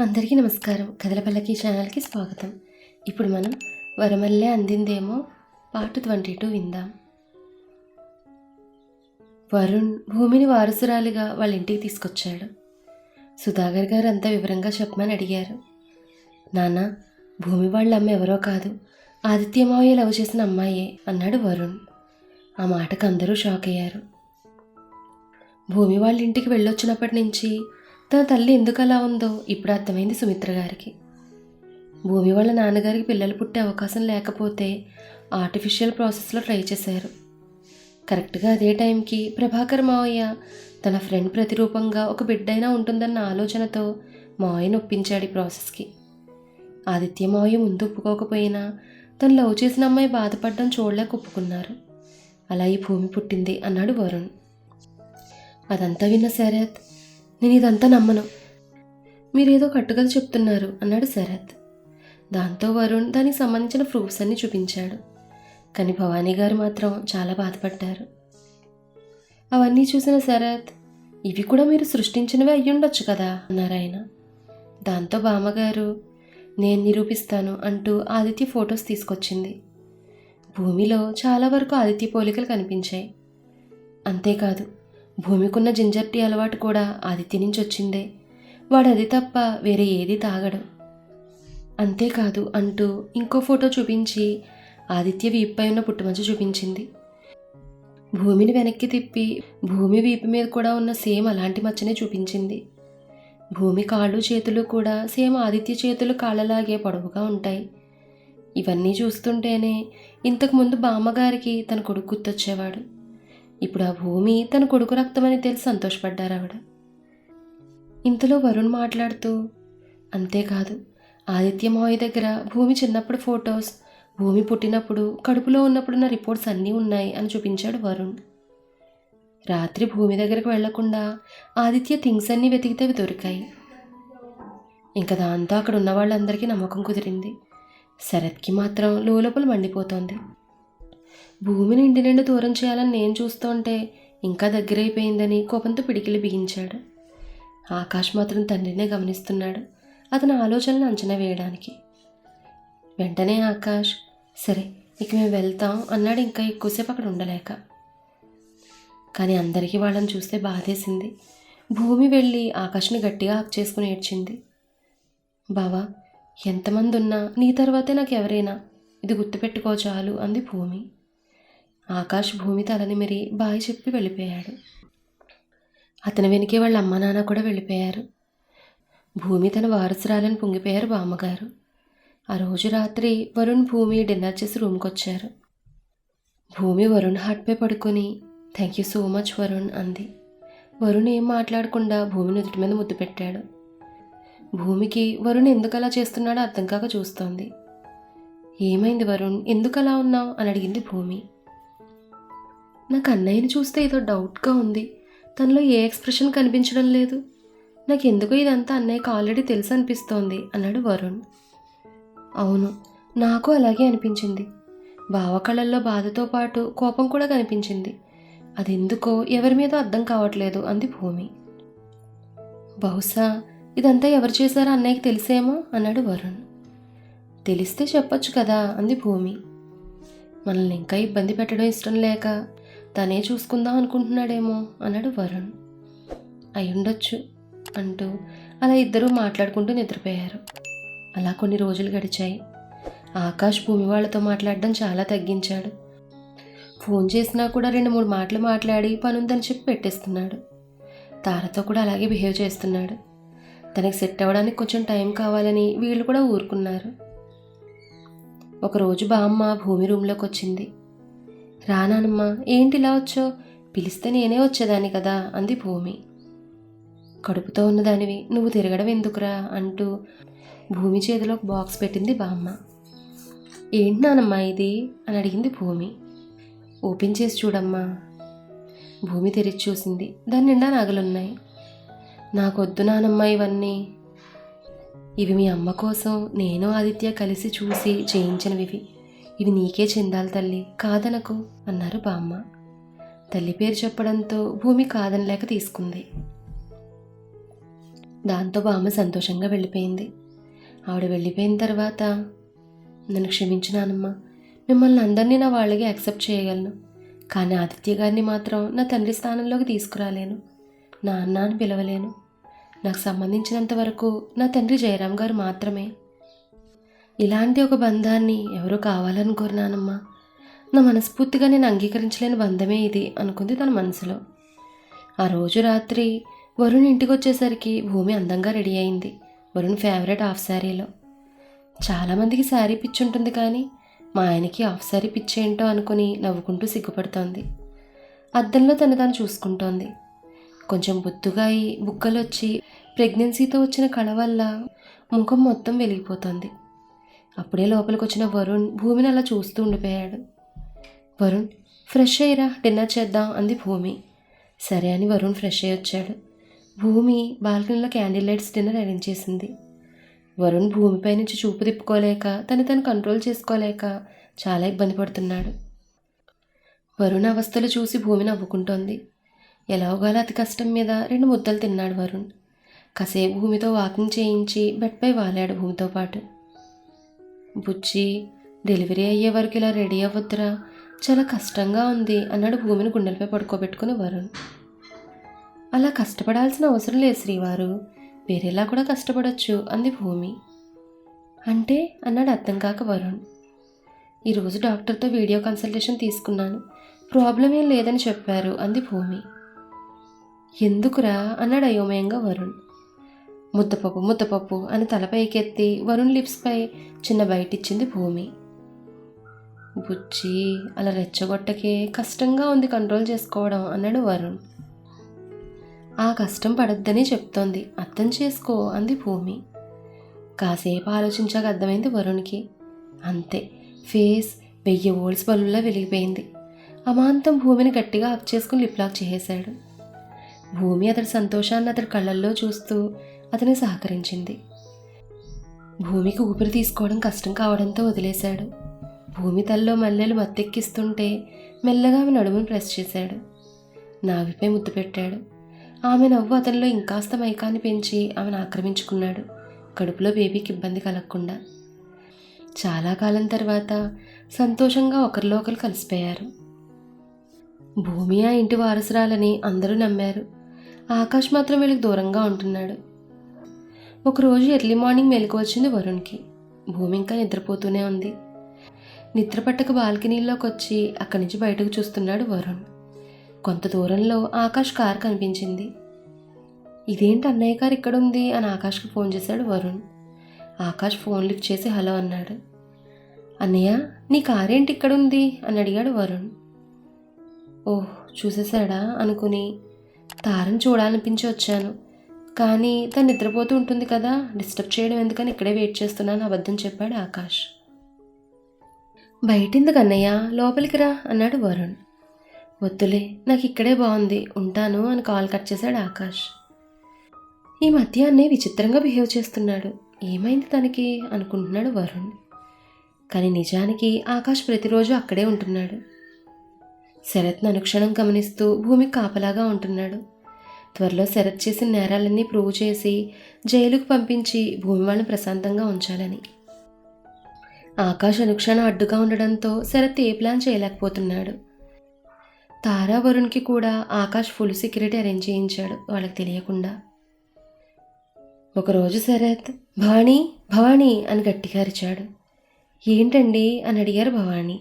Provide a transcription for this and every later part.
అందరికీ నమస్కారం. కథలపల్లకి ఛానల్కి స్వాగతం. ఇప్పుడు మనం వరమల్లె అందిందేమో పార్ట్ ట్వంటీ టూ విందాం. వరుణ్ భూమిని వారసురాలిగా వాళ్ళ ఇంటికి తీసుకొచ్చాడు. సుధాకర్ గారు అంతా వివరంగా చెప్పమని అడిగారు. నాన్న భూమి వాళ్ళ అమ్మ ఎవరో కాదు. ఆదిత్యమావయ్య లవ్ చేసిన అమ్మాయే అన్నాడు వరుణ్. ఆ మాటకు అందరూ షాక్ అయ్యారు భూమి వాళ్ళ ఇంటికి వెళ్ళొచ్చినప్పటి నుంచి తన తల్లి ఎందుకు అలా ఉందో ఇప్పుడు అర్థమైంది సుమిత్ర గారికి. భూమి వాళ్ళ నాన్నగారికి పిల్లలు పుట్టే అవకాశం లేకపోతే ఆర్టిఫిషియల్ ప్రాసెస్లో ట్రై చేశారు. కరెక్ట్గా అదే టైంకి ప్రభాకర్ మావయ్య తన ఫ్రెండ్ ప్రతిరూపంగా ఒక బిడ్డైనా ఉంటుందన్న ఆలోచనతో మావయ్యను ఒప్పించాడు ఈ ప్రాసెస్కి ఆదిత్య మావయ్య ముందు ఒప్పుకోకపోయినా తను లవ్ చేసిన అమ్మాయి బాధపడడం చూడలేక ఒప్పుకున్నారు. అలా ఈ భూమి పుట్టింది అన్నాడు వరుణ్. అదంతా విన్న శరత్ నేను ఇదంతా నమ్మను. మీరేదో కట్టుకలు చెప్తున్నారు అన్నాడు శరత్. దాంతో వరుణ్ దానికి సంబంధించిన ప్రూఫ్స్ అన్ని చూపించాడు. కానీ భవానీ గారు మాత్రం చాలా బాధపడ్డారు. అవన్నీ చూసిన శరత్ ఇవి కూడా మీరు సృష్టించినవే అయ్యుండొచ్చు కదా అన్నారు ఆయన. దాంతో బామ్మగారు నేను నిరూపిస్తాను అంటూ ఆదిత్య ఫొటోస్ తీసుకొచ్చింది. భూమిలో చాలా వరకు ఆదిత్య పోలికలు కనిపించాయి. అంతేకాదు భూమికున్న జింజర్ టీ అలవాటు కూడా ఆదిత్య నుంచి వచ్చిందే వాడు అది తప్ప వేరే ఏది తాగడు. అంతేకాదు అంటూ ఇంకో ఫోటో చూపించి ఆదిత్య వీపుపై ఉన్న పుట్టుమచ్చ చూపించింది. భూమిని వెనక్కి తిప్పి భూమి వీపు మీద కూడా ఉన్న సేమ్ అలాంటి మచ్చనే చూపించింది. భూమి కాళ్ళు చేతులు కూడా సేమ్ ఆదిత్య చేతులు కాళ్ళలాగే పొడవుగా ఉంటాయి. ఇవన్నీ చూస్తుంటేనే ఇంతకుముందు బామ్మగారికి తన కొడుకు గుర్తొచ్చేవాడు. ఇప్పుడు ఆ భూమి తన కొడుకు రక్తమని తెలిసి సంతోషపడ్డారు ఆవిడ. ఇంతలో వరుణ్ మాట్లాడుతూ అంతేకాదు ఆదిత్య మావయ్య దగ్గర భూమి చిన్నప్పుడు ఫొటోస్ భూమి పుట్టినప్పుడు కడుపులో ఉన్నప్పుడు నా రిపోర్ట్స్ అన్నీ ఉన్నాయి అని చూపించాడు వరుణ్. రాత్రి భూమి దగ్గరకు వెళ్ళకుండా ఆదిత్య థింగ్స్ అన్నీ వెతికితే అవి దొరికాయి. ఇంకా దాంతో అక్కడ ఉన్న వాళ్ళందరికీ నమ్మకం కుదిరింది. శరత్కి మాత్రం లోపల మండిపోతోంది. భూమిని ఇంటి నుండి దూరం చేయాలని నేను చూస్తుంటే ఇంకా దగ్గరైపోయిందని కోపంతో పిడికిలి బిగించాడు. ఆకాష్ మాత్రం తండ్రినే గమనిస్తున్నాడు. అతని ఆలోచనలు అంచనా వేయడానికి. వెంటనే ఆకాష్ సరే ఇక మేము వెళ్తాం అన్నాడు ఇంకా ఎక్కువసేపు అక్కడ ఉండలేక. కానీ అందరికీ వాళ్ళని చూస్తే బాధేసింది. భూమి వెళ్ళి ఆకాష్ని గట్టిగా హక్ చేసుకుని ఏడ్చింది. బావా ఎంతమంది ఉన్నా నీ తర్వాతే నాకు ఎవరైనా ఇది గుర్తుపెట్టుకో చాలు అంది భూమి. ఆకాష్ భూమి తలని మరి బాయ్ చెప్పి వెళ్ళిపోయాడు. అతని వెనకే వాళ్ళ అమ్మ నాన్న కూడా వెళ్ళిపోయారు. భూమి తన వారసురాలని పొంగిపోయారు బామ్మగారు. ఆ రోజు రాత్రి వరుణ్ భూమి డిన్నర్ చేసి రూమ్కి వచ్చారు భూమి వరుణ్ హార్ట్పై పడుకొని thank you so much Varun అంది. వరుణ్ ఏం మాట్లాడకుండా భూమి నుదుటి మీద ముద్దు పెట్టాడు. భూమికి వరుణ్ ఎందుకు అలా చేస్తున్నాడో అర్థం కాక చూస్తోంది. ఏమైంది వరుణ్? ఎందుకు అలా ఉన్నావు? అని అడిగింది భూమి. నాకు అన్నయ్యని చూస్తే ఏదో డౌట్గా ఉంది. తనలో ఏ ఎక్స్ప్రెషన్ కనిపించడం లేదు. నాకు ఎందుకో ఇదంతా అన్నయ్యకి ఆల్రెడీ తెలుసు అనిపిస్తోంది అన్నాడు వరుణ్. అవును నాకు అలాగే అనిపించింది. బావ కళ్ళల్లో బాధతో పాటు కోపం కూడా కనిపించింది. అది ఎందుకో ఎవరి మీద అర్థం కావట్లేదు అంది భూమి. బహుశా ఇదంతా ఎవరు చేశారో అన్నయ్యకి తెలిసేమో అన్నాడు వరుణ్. తెలిస్తే చెప్పొచ్చు కదా అంది భూమి. మనల్ని ఇంకా ఇబ్బంది పెట్టడం ఇష్టం లేక తనే చూసుకుందాం అనుకుంటున్నాడేమో అన్నాడు వరుణ్. అయ్యుండొచ్చు అంటూ అలా ఇద్దరూ మాట్లాడుకుంటూ నిద్రపోయారు. అలా కొన్ని రోజులు గడిచాయి. ఆకాష్ భూమి వాళ్ళతో మాట్లాడడం చాలా తగ్గించాడు. ఫోన్ చేసినా కూడా రెండు మూడు మాటలు మాట్లాడి పనుందని చెప్పి పెట్టేస్తున్నాడు. తారతో కూడా అలాగే బిహేవ్ చేస్తున్నాడు. తనకి సెట్ అవ్వడానికి కొంచెం టైం కావాలని వీళ్ళు కూడా ఊరుకున్నారు. ఒకరోజు బామ్మ భూమి రూమ్లోకి వచ్చింది రానానమ్మా ఏంటి ఇలా వచ్చో? పిలిస్తే నేనే వచ్చేదాన్ని కదా అంది భూమి. కడుపుతో ఉన్నదానివి నువ్వు తిరగడం ఎందుకురా? అంటూ భూమి చేతిలో ఒక బాక్స్ పెట్టింది బామ్మ. ఏంటి నానమ్మ ఇది? అని అడిగింది భూమి. ఓపెన్ చేసి చూడమ్మా. భూమి తెరిచి చూసింది. దాని నిండా నగలున్నాయి. నాకొద్దు నానమ్మ ఇవన్నీ. ఇవి మీ అమ్మ కోసం నేను ఆదిత్య కలిసి చూసి చేయించినవి ఇవి. నీకే చెందాలి తల్లి కాదనకు అన్నారు బామ్మ. తల్లి పేరు చెప్పడంతో భూమి కాదనలేక తీసుకుంది. దాంతో బామ్మ సంతోషంగా వెళ్ళిపోయింది. ఆవిడ వెళ్ళిపోయిన తర్వాత నన్ను క్షమించినానమ్మా మిమ్మల్ని అందరినీ నా వాళ్ళకి యాక్సెప్ట్ చేయగలను కానీ ఆదిత్య గారిని మాత్రం నా తండ్రి స్థానంలోకి తీసుకురాలేను నా అన్న అని పిలవలేను. నాకు సంబంధించినంత వరకు నా తండ్రి జయరామ్ గారు మాత్రమే ఇలాంటి ఒక బంధాన్ని ఎవరో కావాలనుకున్నానమ్మా నా మనస్ఫూర్తిగా నేను అంగీకరించలేని బంధమే ఇది అనుకుంది తన మనసులో. ఆ రోజు రాత్రి వరుణ్ ఇంటికి వచ్చేసరికి భూమి అందంగా రెడీ అయింది వరుణ్ ఫేవరెట్ హాఫ్ శారీలో. చాలామందికి శారీ పిచ్చి ఉంటుంది కానీ మా ఆయనకి హాఫ్ శారీ పిచ్చి ఏంటో అనుకుని నవ్వుకుంటూ సిగ్గుపడుతోంది. అద్దంలో తను తాను చూసుకుంటోంది. కొంచెం బొత్తుగా అయి బుక్కలు వచ్చి ప్రెగ్నెన్సీతో వచ్చిన కళ వల్ల ముఖం మొత్తం వెలిగిపోతుంది. అప్పుడే లోపలికి వచ్చిన వరుణ్ భూమిని అలా చూస్తూ ఉండిపోయాడు. వరుణ్ ఫ్రెష్ అయ్యిరా డిన్నర్ చేద్దాం అంది భూమి. సరే అని వరుణ్ ఫ్రెష్ అయ్యి వచ్చాడు. భూమి బాల్కనీలో క్యాండిల్ లైట్స్ డిన్నర్ అరేంజ్ చేసింది. వరుణ్ భూమిపై నుంచి చూపు తిప్పుకోలేక తను తను కంట్రోల్ చేసుకోలేక చాలా ఇబ్బంది పడుతున్నాడు. వరుణ్ అవస్థలు చూసి భూమి నవ్వుకుంటోంది. ఎలాగోలా అతి కష్టం మీద రెండు ముద్దలు తిన్నాడు వరుణ్. కాసేపు భూమితో వాకింగ్ చేయించి బెడ్పై వాలాడు భూమితో పాటు. బుజ్జి డెలివరీ అయ్యే వరకు ఇలా రెడీ అవ్వద్దురా. చాలా కష్టంగా ఉంది అన్నాడు భూమిని గుండెలపై పడుకోబెట్టుకుని వరుణ్. అలా కష్టపడాల్సిన అవసరం లేదు శ్రీవారు. వేరేలా కూడా కష్టపడొచ్చు అంది భూమి. అంటే? అన్నాడు అర్థం కాక వరుణ్. ఈరోజు డాక్టర్తో వీడియో కన్సల్టేషన్ తీసుకున్నాను. ప్రాబ్లం ఏం లేదని చెప్పారు అంది భూమి. ఎందుకురా? అన్నాడు అయోమయంగా వరుణ్. ముద్దపప్పు ముద్దపప్పు అని తలపైకెత్తి వరుణ్ లిప్స్పై చిన్న బయటిచ్చింది భూమి. బుచ్చి అలా రెచ్చగొట్టకే కష్టంగా ఉంది కంట్రోల్ చేసుకోవడం అన్నాడు వరుణ్. ఆ కష్టం పడద్దని చెప్తోంది. అర్థం చేసుకో అంది భూమి. కాసేపు ఆలోచించాక అర్థమైంది వరుణ్కి. అంతే ఫేస్ వెయ్యి ఓల్స్ బల్లులా వెలిగిపోయింది. అమాంతం భూమిని గట్టిగా అప్ చేసుకుని లిప్లాక్ చేసేశాడు. భూమి అతడి సంతోషాన్ని అతడి కళ్ళల్లో చూస్తూ అతని సహకరించింది. భూమికి ఊపిరి తీసుకోవడం కష్టం కావడంతో వదిలేశాడు. భూమి తల్లో మల్లెలు మత్తెక్కిస్తుంటే మెల్లగా ఆమె నడుమును ప్రెస్ చేశాడు. నావిపై ముద్దు పెట్టాడు. ఆమె నవ్వు అతనిలో ఇంకాస్త మైకాన్ని పెంచి ఆమెను ఆక్రమించుకున్నాడు. కడుపులో బేబీకి ఇబ్బంది కలగకుండా. చాలా కాలం తర్వాత సంతోషంగా ఒకరిలో ఒకరు కలిసిపోయారు. భూమి ఆ ఇంటి వారసురాలని అందరూ నమ్మారు. ఆకాష్ మాత్రం వీళ్ళకి దూరంగా ఉంటున్నాడు. ఒకరోజు ఎర్లీ మార్నింగ్ మెలకు వచ్చింది వరుణ్కి. భూమి ఇంకా నిద్రపోతూనే ఉంది. నిద్ర పట్టక బాల్కనీలోకి వచ్చి అక్కడి నుంచి బయటకు చూస్తున్నాడు వరుణ్. కొంత దూరంలో ఆకాష్ కార్ కనిపించింది. ఇదేంటి అన్నయ్య కారు ఇక్కడ ఉంది అని ఆకాష్కి ఫోన్ చేశాడు వరుణ్. ఆకాష్ ఫోన్ లిఫ్ట్ చేసి హలో అన్నాడు. అన్నయ్య నీ కారేంటి ఇక్కడ ఉంది అని అడిగాడు వరుణ్. ఓహ్ చూసేశాడా? అనుకుని తారని చూడాలనిపించి వచ్చాను. కానీ తను నిద్రపోతూ ఉంటుంది కదా. డిస్టర్బ్ చేయడం ఎందుకని ఇక్కడే వెయిట్ చేస్తున్నాను అబద్ధం చెప్పాడు ఆకాష్. బయటెందుకు అన్నయ్య లోపలికి రా అన్నాడు వరుణ్. వద్దులే నాకు ఇక్కడే బాగుంది ఉంటాను అని కాల్ కట్ చేశాడు ఆకాష్. ఈ మధ్య అన్నయ్య విచిత్రంగా బిహేవ్ చేస్తున్నాడు. ఏమైంది తనకి? అనుకుంటున్నాడు వరుణ్. కానీ నిజానికి ఆకాష్ ప్రతిరోజు అక్కడే ఉంటున్నాడు. శరత్ను అనుక్షణం గమనిస్తూ భూమికి కాపలాగా ఉంటున్నాడు. త్వరలో శరత్ చేసిన నేరాలన్నీ ప్రూవ్ చేసి జైలుకు పంపించి భూమి వాళ్ళని ప్రశాంతంగా ఉంచాలని. ఆకాష్ అనుక్షణం అడ్డుగా ఉండడంతో శరత్ ఏ ప్లాన్ చేయలేకపోతున్నాడు. తారా వరుణ్కి కూడా ఆకాష్ ఫుల్ సెక్యూరిటీ అరేంజ్ చేయించాడు వాళ్ళకి తెలియకుండా. ఒకరోజు శరత్ భవానీ భవానీ అని గట్టిగా అరిచాడు. ఏంటండి? అని అడిగారు భవానీ.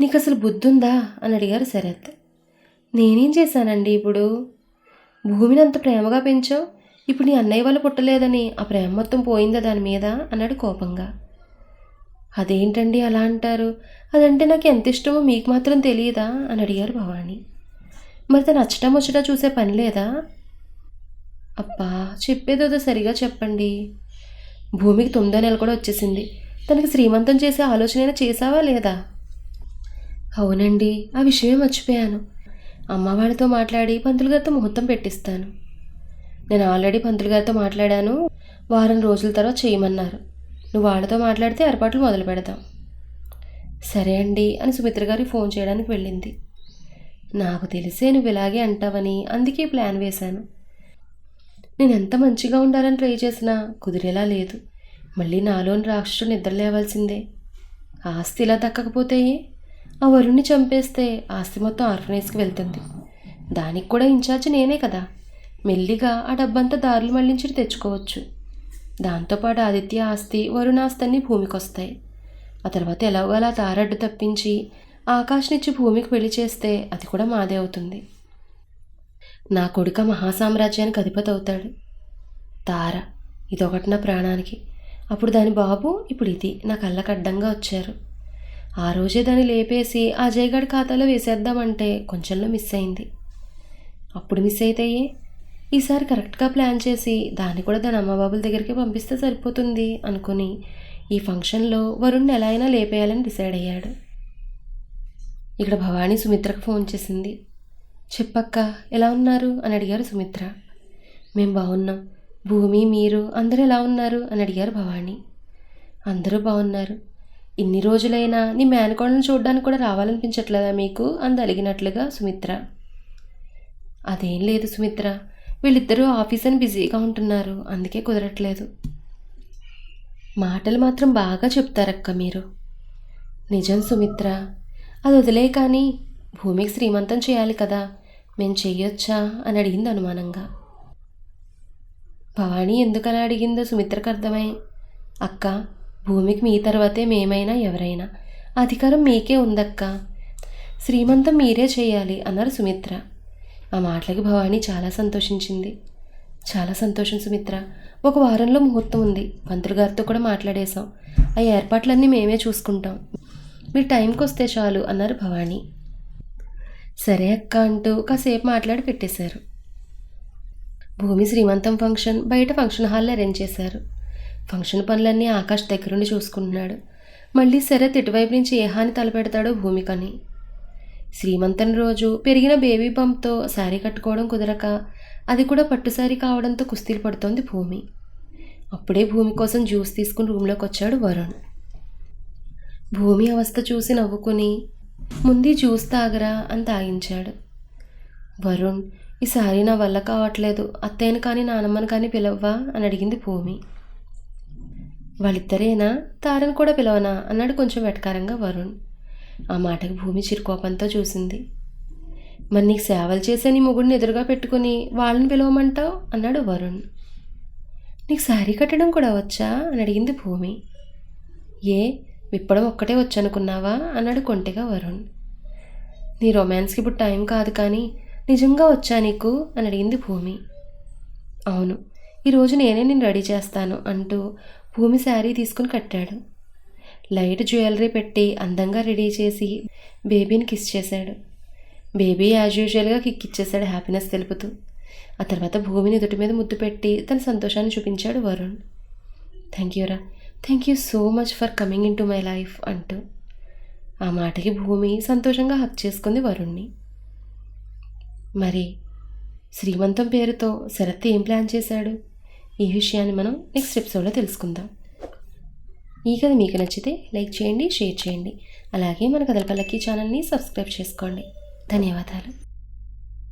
నీకు అసలు బుద్ధుందా? అని అడిగారు శరత్. నేనేం చేశానండి ఇప్పుడు? భూమిని అంత ప్రేమగా పెంచావు? ఇప్పుడు నీ అన్నయ్య వాళ్ళు పుట్టలేదని ఆ ప్రేమ మొత్తం పోయిందా దాని మీద? అన్నాడు కోపంగా. అదేంటండి అలా అంటారు? అదంటే నాకు ఎంత ఇష్టమో మీకు మాత్రం తెలియదా అని అడిగారు భవానీ. మరి తను అచ్చటం వచ్చటా చూసే పని లేదా? అబ్బా చెప్పేదేదో సరిగా చెప్పండి. భూమికి తొమ్మిదో నెల కూడా వచ్చేసింది. తనకి శ్రీమంతం చేసే ఆలోచన చేసావా లేదా? అవునండి ఆ విషయమే మర్చిపోయాను. అమ్మవారితో మాట్లాడి పంతులు గారితో ముహూర్తం పెట్టిస్తాను. నేను ఆల్రెడీ పంతులు గారితో మాట్లాడాను. వారం రోజుల తర్వాత చేయమన్నారు. నువ్వు వాళ్ళతో మాట్లాడితే ఏర్పాట్లు మొదలు పెడతాం సరే అండి అని సుమిత్ర గారి ఫోన్ చేయడానికి వెళ్ళింది. నాకు తెలిసే నువ్వు ఇలాగే అంటావని అందుకే ప్లాన్ వేశాను. నేను ఎంత మంచిగా ఉండాలని ట్రై చేసినా కుదిరేలా లేదు. మళ్ళీ నాలోని రాక్షసుడు నిద్ర లేవాల్సిందే ఆస్తి ఇలా దక్కకపోతే ఆ వరుణ్ణి చంపేస్తే ఆస్తి మొత్తం ఆర్ఫనైజ్కి వెళ్తుంది. దానికి కూడా ఇన్ఛార్జ్ నేనే కదా. మెల్లిగా ఆ డబ్బంతా దారులు మళ్ళించి తెచ్చుకోవచ్చు. దాంతోపాటు ఆదిత్య ఆస్తి వరుణ ఆస్తి భూమికొస్తాయి. ఆ తర్వాత ఎలాగోలా తారడ్డు తప్పించి ఆకాష్నిచ్చి భూమికి పెళ్ళి చేస్తే అది కూడా మాదే అవుతుంది. నా కొడుక మహాసామ్రాజ్యానికి అధిపతి అవుతాడు. తార ఇదొకటి నా ప్రాణానికి. అప్పుడు దాని బాబు ఇప్పుడు ఇది నా కళ్ళకు అడ్డంగా వచ్చారు. ఆ రోజే దాన్ని లేపేసి ఆ జయగఢ్ ఖాతాలో వేసేద్దామంటే కొంచెంలో మిస్ అయింది. అప్పుడు మిస్ అయితే ఈసారి కరెక్ట్గా ప్లాన్ చేసి దాన్ని కూడా దాని అమ్మబాబుల దగ్గరికి పంపిస్తే సరిపోతుంది అనుకుని ఈ ఫంక్షన్లో వరుణ్ ఎలా అయినా లేపేయాలని డిసైడ్ అయ్యాడు. ఇక్కడ భవానీ సుమిత్రకు ఫోన్ చేసింది. చెప్పక్క ఎలా ఉన్నారు? అని అడిగారు సుమిత్ర. మేము బాగున్నాం. భూమి మీరు అందరూ ఎలా ఉన్నారు? అని అడిగారు భవానీ. అందరూ బాగున్నారు. ఇన్ని రోజులైనా నీ మేనకోడలను చూడడానికి కూడా రావాలనిపించట్లేదా మీకు? అంది అలిగినట్లుగా సుమిత్ర. అదేం లేదు సుమిత్ర. వీళ్ళిద్దరూ ఆఫీస్ అని బిజీగా ఉంటున్నారు. అందుకే కుదరట్లేదు. మాటలు మాత్రం బాగా చెప్తారక్క మీరు. నిజం సుమిత్ర. అది వదిలే కానీ భూమికి శ్రీమంతం చేయాలి కదా. మేము చెయ్యొచ్చా? అని అడిగింది అనుమానంగా. భవానీ ఎందుకలా అడిగిందో సుమిత్రకు అర్థమై అక్క భూమికి మీ తర్వాతే మేమైనా ఎవరైనా. అధికారం మీకే ఉందక్క. శ్రీమంతం మీరే చేయాలి అన్నారు సుమిత్ర. ఆ మాటలకి భవానీ చాలా సంతోషించింది. చాలా సంతోషం సుమిత్ర. ఒక వారంలో ముహూర్తం ఉంది. పంతులు గారితో కూడా మాట్లాడేశాం. ఆ ఏర్పాట్లన్నీ మేమే చూసుకుంటాం. మీరు టైంకి వస్తే చాలు అన్నారు భవానీ. సరే అక్క అంటూ కాసేపు మాట్లాడి పెట్టేశారు. భూమి శ్రీమంతం ఫంక్షన్ బయట ఫంక్షన్ హాల్లో అరేంజ్ చేశారు. ఫంక్షన్ పనులన్నీ ఆకాష్ దగ్గరుండి చూసుకుంటున్నాడు. మళ్ళీ శరత్ ఇటువైపు నుంచి ఏ హాని తలపెడతాడో భూమికని. శ్రీమంతం రోజు పెరిగిన బేబీ బంప్తో శారీ కట్టుకోవడం కుదరక అది కూడా పట్టుసారీ కావడంతో కుస్తీలు పడుతోంది భూమి. అప్పుడే భూమి కోసం జ్యూస్ తీసుకుని రూమ్లోకి వచ్చాడు వరుణ్. భూమి అవస్థ చూసి నవ్వుకుని ముందు జ్యూస్ తాగరా అని తాగించాడు. వరుణ్ ఈసారి నా వల్ల కావట్లేదు. అత్తయ్యను కానీ నానమ్మను కానీ పిలవ్వా అని అడిగింది భూమి. వాళ్ళిద్దరేనా? తారను కూడా పిలవనా? అన్నాడు కొంచెం వెటకారంగా వరుణ్. ఆ మాటకు భూమి చిరుకోపంతో చూసింది. మరి నీకు సేవలు చేసే నీ ముగుడిని ఎదురుగా పెట్టుకుని వాళ్ళని పిలవమంటావు? అన్నాడు వరుణ్. నీకు శారీ కట్టడం కూడా వచ్చా? అని అడిగింది భూమి. ఏ విప్పడం ఒక్కటే వచ్చనుకున్నావా? అన్నాడు కొంటెగా వరుణ్. నీ రొమాన్స్కి ఇప్పుడు టైం కాదు కానీ నిజంగా వచ్చా నీకు? అని అడిగింది భూమి. అవును ఈరోజు నేనే నేను రెడీ చేస్తాను అంటూ భూమి శారీ తీసుకుని కట్టాడు. లైట్ జ్యువెలరీ పెట్టి అందంగా రెడీ చేసి బేబీని కిస్ చేశాడు. బేబీ యాజ్ యూజువల్గా కిక్ ఇచ్చేశాడు హ్యాపీనెస్ తెలుపుతూ. ఆ తర్వాత భూమిని ఎదుటి మీద ముద్దు పెట్టి తన సంతోషాన్ని చూపించాడు Varun. Thank యూరా thank you so much for coming in to my life అంటూ. ఆ మాటకి భూమి సంతోషంగా హక్ చేసుకుంది వరుణ్ణి. మరి శ్రీమంతం పేరుతో శరత్ ఏం ప్లాన్ చేశాడు? ఈ విషయాన్ని మనం నెక్స్ట్ ఎపిసోడ్లో తెలుసుకుందాం. ఈ కథ మీకు నచ్చితే లైక్ చేయండి షేర్ చేయండి. అలాగే మన కథల పల్లకి ఛానల్ని సబ్స్క్రైబ్ చేసుకోండి. ధన్యవాదాలు.